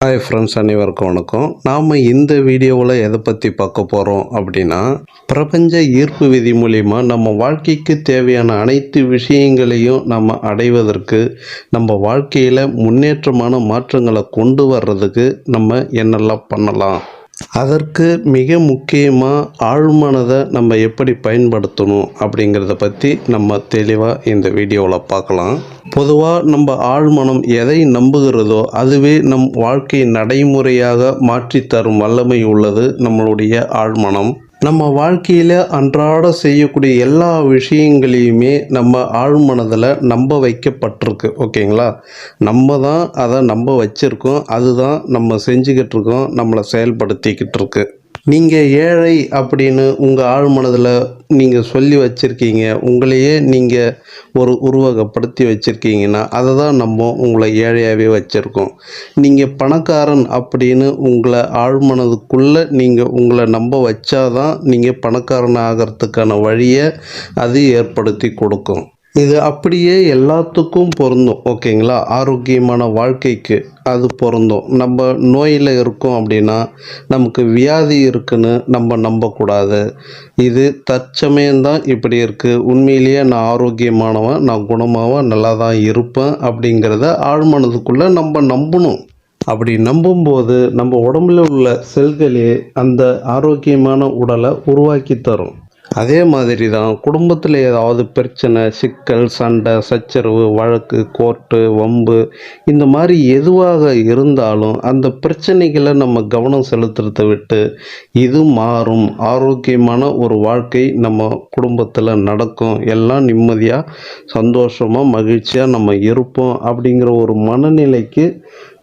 Hi friends அனைவருக்கும் வணக்கம். நாம் இந்த வீடியோவில் எதை பற்றி பார்க்க போகிறோம் அப்படின்னா பிரபஞ்ச ஈர்ப்பு விதி மூலிமா நம்ம வாழ்க்கைக்கு தேவையான அனைத்து விஷயங்களையும் நம்ம அடைவதற்கு நம்ம வாழ்க்கையில் முன்னேற்றமான மாற்றங்களை கொண்டு வர்றதுக்கு நம்ம என்னெல்லாம் பண்ணலாம். அதற்கு மிக முக்கியமாக ஆழ்மனதை நம்ம எப்படி பயன்படுத்தணும் அப்படிங்கிறத பற்றி நம்ம தெளிவாக இந்த வீடியோவில் பார்க்கலாம். பொதுவாக நம்ம ஆழ்மனம் எதை நம்புகிறதோ அதுவே நம் வாழ்க்கை நடைமுறையாக மாற்றித்தரும் வல்லமை உள்ளது நம்மளுடைய ஆழ்மனம். நம்ம வாழ்க்கையில் அன்றாட செய்யக்கூடிய எல்லா விஷயங்களையுமே நம்ம ஆழ்மனதில் நம்ப வைக்கப்பட்டிருக்கு ஓகேங்களா? நம்ம தான் அதை நம்ப வச்சுருக்கோம் அதுதான் நம்ம செஞ்சுக்கிட்டு இருக்கோம் நம்மளை செயல்படுத்திக்கிட்டு இருக்கு. நீங்கள் ஏழை அப்படின்னு உங்கள் ஆழ்மனதில் நீங்கள் சொல்லி வச்சுருக்கீங்க உங்களையே நீங்கள் ஒரு உருவகப்படுத்தி வச்சுருக்கீங்கன்னா அதை தான் நம்ம உங்களை ஏழையாகவே வச்சுருக்கோம். நீங்கள் பணக்காரன் அப்படின்னு உங்களை ஆழ்மனதுக்குள்ளே நீங்கள் உங்களை நம்ப வச்சாதான் நீங்கள் பணக்காரன் ஆகிறதுக்கான வழியை அது ஏற்படுத்தி கொடுக்கும். இது அப்படியே எல்லாத்துக்கும் பொருந்தும் ஓகேங்களா? ஆரோக்கியமான வாழ்க்கைக்கு அது பொருந்தும். நம்ம நோயில் இருக்கோம் அப்படின்னா நமக்கு வியாதி இருக்குன்னு நம்ம நம்பக்கூடாது. இது தற்சமயம்தான் இப்படி இருக்குது உண்மையிலேயே நான் ஆரோக்கியமானவன் நான் குணமாவன் நல்லா தான் இருப்பேன் அப்படிங்கிறத ஆழ்மனதுக்குள்ளே நம்ம நம்பணும். அப்படி நம்பும்போது நம்ம உடம்புல உள்ள செல்களே அந்த ஆரோக்கியமான உடலை உருவாக்கி தரும். அதே மாதிரி தான் குடும்பத்தில் ஏதாவது பிரச்சனை சிக்கல் சண்டை சச்சரவு வழக்கு கோர்ட்டு வம்பு இந்த மாதிரி எதுவாக இருந்தாலும் அந்த பிரச்சனைகளை நம்ம கவனம் செலுத்துறதை விட்டு இது மாறும். ஆரோக்கியமான ஒரு வாழ்க்கை நம்ம குடும்பத்தில் நடக்கும். எல்லாம் நிம்மதியாக சந்தோஷமாக மகிழ்ச்சியாக நம்ம இருப்போம் அப்படிங்கிற ஒரு மனநிலைக்கு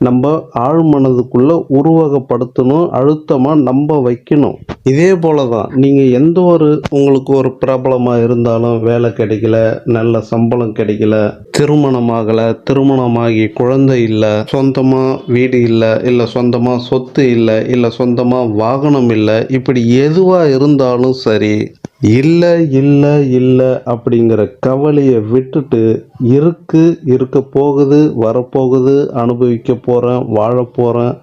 நம்ம ஆழ்மனதுக்குள்ளே உருவகப்படுத்தணும் அழுத்தமாக நம்ப வைக்கணும். இதே போல தான் நீங்கள் எந்த ஒரு உங்களுக்கு ஒரு பிரபலமாக இருந்தாலும் வேலை கிடைக்கல நல்ல சம்பளம் கிடைக்கல திருமணமாகலை திருமணமாகி குழந்தை இல்லை சொந்தமாக வீடு இல்லை இல்லை சொந்தமாக சொத்து இல்லை இல்லை சொந்தமாக வாகனம் இல்லை இப்படி எதுவாக இருந்தாலும் சரி இல்லை இல்லை இல்லை அப்படிங்கிற கவலையை விட்டுட்டு இருக்கு இருக்க போகுது வரப்போகுது அனுபவிக்க போகிறேன் வாழ போகிறேன்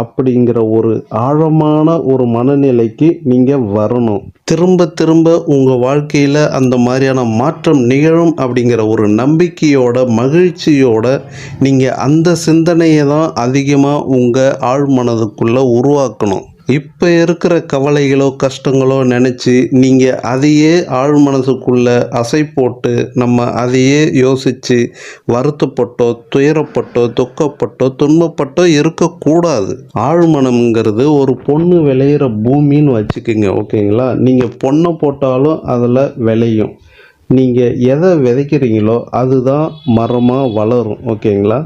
அப்படிங்கிற ஒரு ஆழமான ஒரு மனநிலைக்கு நீங்கள் வரணும். திரும்ப திரும்ப உங்கள் வாழ்க்கையில் அந்த மாதிரியான மாற்றம் நிகழும் அப்படிங்கிற ஒரு நம்பிக்கையோட மகிழ்ச்சியோட நீங்கள் அந்த சிந்தனையை தான் அதிகமாக உங்கள் ஆழ்மனதுக்குள்ளே உருவாக்கணும். இப்போ இருக்கிற கவலைகளோ கஷ்டங்களோ நினச்சி நீங்கள் அதையே ஆழ் மனசுக்குள்ளே அசை போட்டு நம்ம அதையே யோசித்து வருத்தப்பட்டோ துயரப்பட்டோ துக்கப்பட்டோ துன்பப்பட்டோ இருக்கக்கூடாது. ஆழ்மனம்ங்கிறது ஒரு பொண்ணு விளையிற பூமின்னு வச்சுக்கோங்க ஓகேங்களா? நீங்கள் பொண்ணை போட்டாலும் அதில் விளையும். நீங்கள் எதை விதைக்கிறீங்களோ அதுதான் மரமாக வளரும் ஓகேங்களா?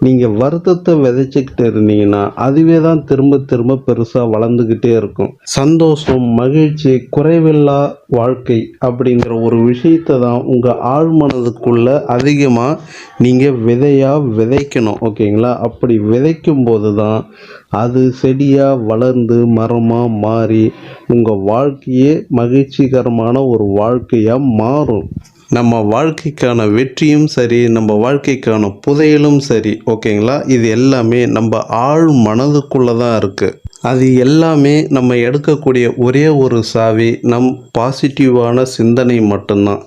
நீங்கள் வருத்தத்தை விதைச்சிக்கிட்டு இருந்தீங்கன்னா அதுவே தான் திரும்ப திரும்ப பெருசாக வளர்ந்துக்கிட்டே இருக்கும். சந்தோஷம் மகிழ்ச்சி குறைவில்லா வாழ்க்கை அப்படிங்கிற ஒரு விஷயத்தை தான் உங்கள் ஆழ்மனதுக்குள்ளே அதிகமாக நீங்கள் விதையாக விதைக்கணும் ஓகேங்களா? அப்படி விதைக்கும் போது தான் அது செடியாக வளர்ந்து மரமாக மாறி உங்கள் வாழ்க்கையே மகிழ்ச்சிகரமான ஒரு வாழ்க்கையாக மாறும். நம்ம வாழ்க்கைக்கான வெற்றியும் சரி நம்ம வாழ்க்கைக்கான புதையலும் சரி ஓகேங்களா? இது எல்லாமே நம்ம ஆழ் மனதுக்குள்ளே தான் இருக்குது அது எல்லாமே நம்ம எடுக்கக்கூடிய ஒரே ஒரு சாவி நம் பாசிட்டிவான சிந்தனை மட்டும்தான்.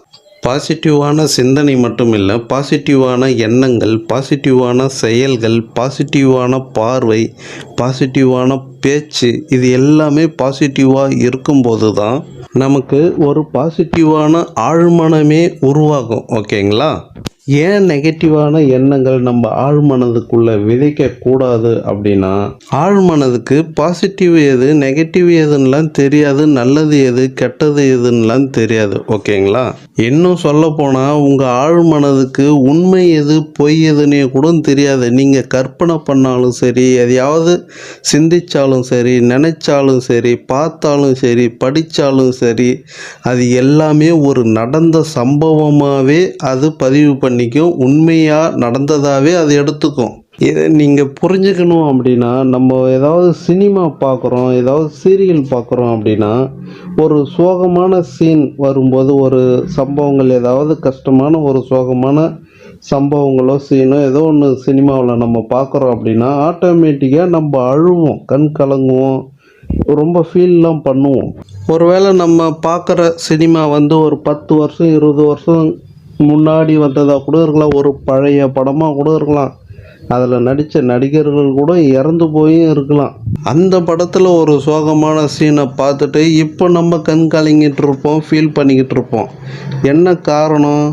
பாசிட்டிவான சிந்தனை மட்டும் இல்லை பாசிட்டிவான எண்ணங்கள் பாசிட்டிவான செயல்கள் பாசிட்டிவான பார்வை பாசிட்டிவான பேச்சு இது எல்லாமே பாசிட்டிவாக இருக்கும்போது தான் நமக்கு ஒரு பாசிட்டிவான ஆழ்மனமே உருவாகும் ஓகேங்களா? ஏன் நெகட்டிவான எண்ணங்கள் நம்ம ஆழ்மனதுக்குள்ளே விதைக்கக்கூடாது அப்படின்னா ஆழ்மனதுக்கு பாசிட்டிவ் எது நெகட்டிவ் எதுன்னெலாம் தெரியாது நல்லது எது கெட்டது எதுன்னெலாம் தெரியாது ஓகேங்களா? இன்னும் சொல்ல போனால் உங்கள் ஆழ்மனதுக்கு உண்மை எது பொய் எதுன்னே கூட தெரியாது. நீங்கள் கற்பனை பண்ணாலும் சரி எதையாவது சிந்திச்சாலும் சரி நினைச்சாலும் சரி பார்த்தாலும் சரி படித்தாலும் சரி அது எல்லாமே ஒரு நடந்த சம்பவமாகவே அது பதிவு பண்ணிக்கும். உண்மையாக நடந்ததாகவே அது எடுத்துக்கும். இதை நீங்கள் புரிஞ்சுக்கணும் அப்படின்னா நம்ம ஏதாவது சினிமா பார்க்குறோம் ஏதாவது சீரியல் பார்க்குறோம் அப்படின்னா ஒரு சோகமான சீன் வரும்போது ஒரு சம்பவங்கள் ஏதாவது கஷ்டமான ஒரு சோகமான சம்பவங்களோ சீனோ ஏதோ ஒன்று சினிமாவில் நம்ம பார்க்குறோம் அப்படின்னா ஆட்டோமேட்டிக்காக நம்ம அழுவோம் கண் கலங்குவோம் ரொம்ப ஃபீல்லாம் பண்ணுவோம். ஒருவேளை நம்ம பார்க்குற சினிமா வந்து ஒரு பத்து வருஷம் இருபது வருஷம் முன்னாடி வந்ததாக கூட இருக்கலாம் ஒரு பழைய படமாக கூட இருக்கலாம். அதில் நடித்த நடிகர்கள் கூட இறந்து போயும் இருக்கலாம். அந்த படத்தில் ஒரு சோகமான சீனை பார்த்துட்டு இப்போ நம்ம கண் கலங்கிட்டு இருப்போம் ஃபீல் பண்ணிக்கிட்டு இருப்போம். என்ன காரணம்?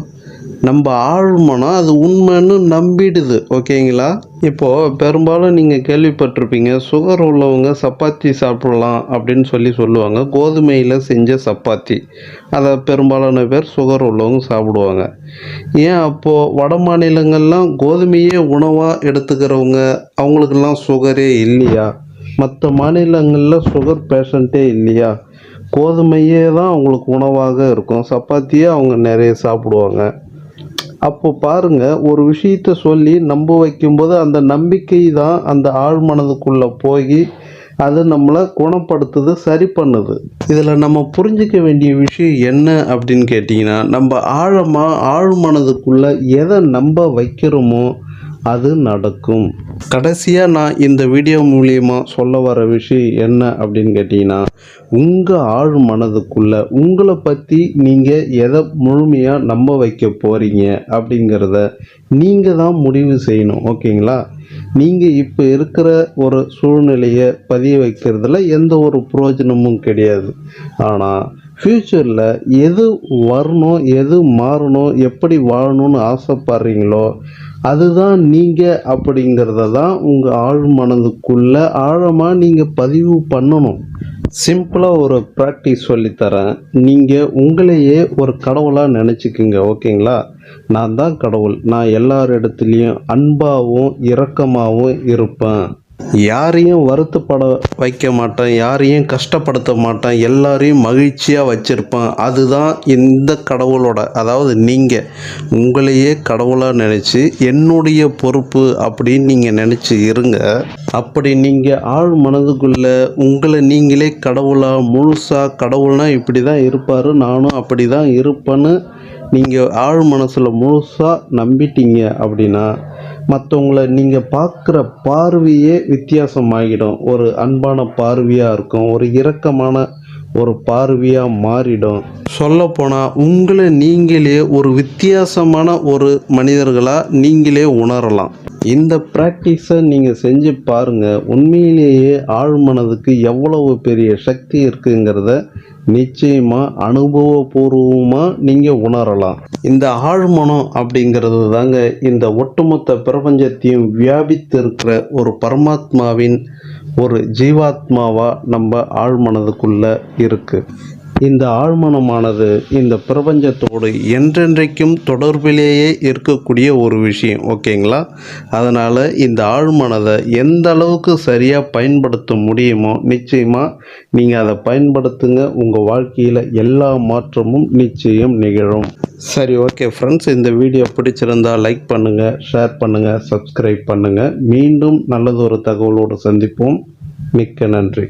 நம்ம ஆழ்மனம் அது உண்மைன்னு நம்பிடுது ஓகேங்களா? இப்போது பெரும்பாலும் நீங்கள் கேள்விப்பட்டிருப்பீங்க சுகர் உள்ளவங்க சப்பாத்தி சாப்பிடலாம் அப்படின்னு சொல்லி சொல்லுவாங்க கோதுமையில் செஞ்ச சப்பாத்தி. அதை பெரும்பாலான பேர் சுகர் உள்ளவங்க சாப்பிடுவாங்க. ஏன் அப்போது வட மாநிலங்கள்லாம் கோதுமையே உணவாக எடுத்துக்கிறவங்க அவங்களுக்கெல்லாம் சுகரே இல்லையா? மற்ற மாநிலங்களில் சுகர் பேஷண்ட்டே இல்லையா? கோதுமையே தான் அவங்களுக்கு உணவாக இருக்கும் சப்பாத்தியே அவங்க நிறைய சாப்பிடுவாங்க. அப்போ பாருங்க ஒரு விஷயத்த சொல்லி நம்ப வைக்கும்போது அந்த நம்பிக்கை தான் அந்த ஆழ் மனதுக்குள்ளே போய் அது நம்மளை குணப்படுத்துது சரி பண்ணுது. இதில் நம்ம புரிஞ்சிக்க வேண்டிய விஷயம் என்ன அப்படின்னு கேட்டிங்கன்னா நம்ம ஆழமாக ஆழ் மனதுக்குள்ளே எதை நம்ப வைக்கிறோமோ அது நடக்கும். கடைசியாக நான் இந்த வீடியோ மூலியமாக சொல்ல வர விஷயம் என்ன அப்படின்னு கேட்டிங்கன்னா உங்கள் ஆழ் மனதுக்குள்ள உங்களை பற்றி நீங்கள் எதை முழுமையாக நம்ப வைக்க போகிறீங்க அப்படிங்கிறத நீங்கள் தான் முடிவு செய்யணும் ஓகேங்களா? நீங்கள் இப்போ இருக்கிற ஒரு சூழ்நிலையை பதிய வைக்கிறதுல எந்த ஒரு பிரயோஜனமும் கிடையாது. ஆனால் ஃப்யூச்சரில் எது வரணும் எது மாறணும் எப்படி வாழணும்னு ஆசைப்படுறீங்களோ அதுதான் நீங்கள் அப்படிங்கிறத தான் உங்கள் ஆழ் மனதுக்குள்ளே ஆழமாக நீங்கள் பதிவு பண்ணணும். சிம்பிளாக ஒரு ப்ராக்டிஸ் சொல்லித்தரேன். நீங்கள் உங்களையே ஒரு கடவுளாக நினச்சிக்குங்க ஓகேங்களா? நான் தான் கடவுள். நான் எல்லார் இடத்துலையும் அன்பாகவும் இரக்கமாகவும் இருப்பேன். யாரையும் வருத்தப்பட வைக்க மாட்டேன் யாரையும் கஷ்டப்படுத்த மாட்டேன் எல்லாரையும் மகிழ்ச்சியாக வச்சுருப்பேன். அதுதான் இந்த கடவுளோட அதாவது நீங்கள் உங்களையே கடவுளாக நினச்சி என்னுடைய பொறுப்பு அப்படின்னு நீங்கள் நினச்சி இருங்க. அப்படி நீங்கள் ஆழ் மனதுக்குள்ளே உங்களை நீங்களே கடவுளாக முழுசாக கடவுள்னால் இப்படி தான் இருப்பார் நானும் அப்படி தான் இருப்பேன்னு நீங்கள் ஆழ் மனசில் முழுசாக நம்பிட்டீங்க அப்படின்னா மற்றவங்கள நீங்கள் பார்க்குற பார்வையே வித்தியாசமாகிடும். ஒரு அன்பான பார்வையாக இருக்கும் ஒரு இரக்கமான ஒரு பார்வையாக மாறிடும். சொல்லப்போனால் உங்களை நீங்களே ஒரு வித்தியாசமான ஒரு மனிதர்களாக நீங்களே உணரலாம். இந்த ப்ராக்டிஸை நீங்கள் செஞ்சு பாருங்கள் உண்மையிலேயே ஆழ்மனதுக்கு எவ்வளவு பெரிய சக்தி இருக்குங்கிறத நிச்சயமாக அனுபவபூர்வமாக நீங்கள் உணரலாம். இந்த ஆழ்மனம் அப்படிங்கிறது தாங்க இந்த ஒட்டுமொத்த பிரபஞ்சத்தையும் வியாபித்து இருக்கிற ஒரு பரமாத்மாவின் ஒரு ஜீவாத்மாவாக நம்ம ஆழ்மனதுக்குள்ளே இருக்குது இந்த ஆழ்மனமானது இந்த பிரபஞ்சத்தோடு என்றென்றைக்கும் தொடர்பிலேயே இருக்கக்கூடிய ஒரு விஷயம் ஓகேங்களா? அதனால் இந்த ஆழ்மனதை எந்த அளவுக்கு சரியாக பயன்படுத்த முடியுமோ நிச்சயமாக நீங்கள் அதை பயன்படுத்துங்க. உங்கள் வாழ்க்கையில் எல்லா மாற்றமும் நிச்சயம் நிகழும். சரி ஓகே ஃப்ரெண்ட்ஸ் இந்த வீடியோ பிடிச்சிருந்தா லைக் பண்ணுங்கள் ஷேர் பண்ணுங்கள் சப்ஸ்கிரைப் பண்ணுங்கள் மீண்டும் நல்லதொரு தகவலோடு சந்திப்போம். மிக்க நன்றி.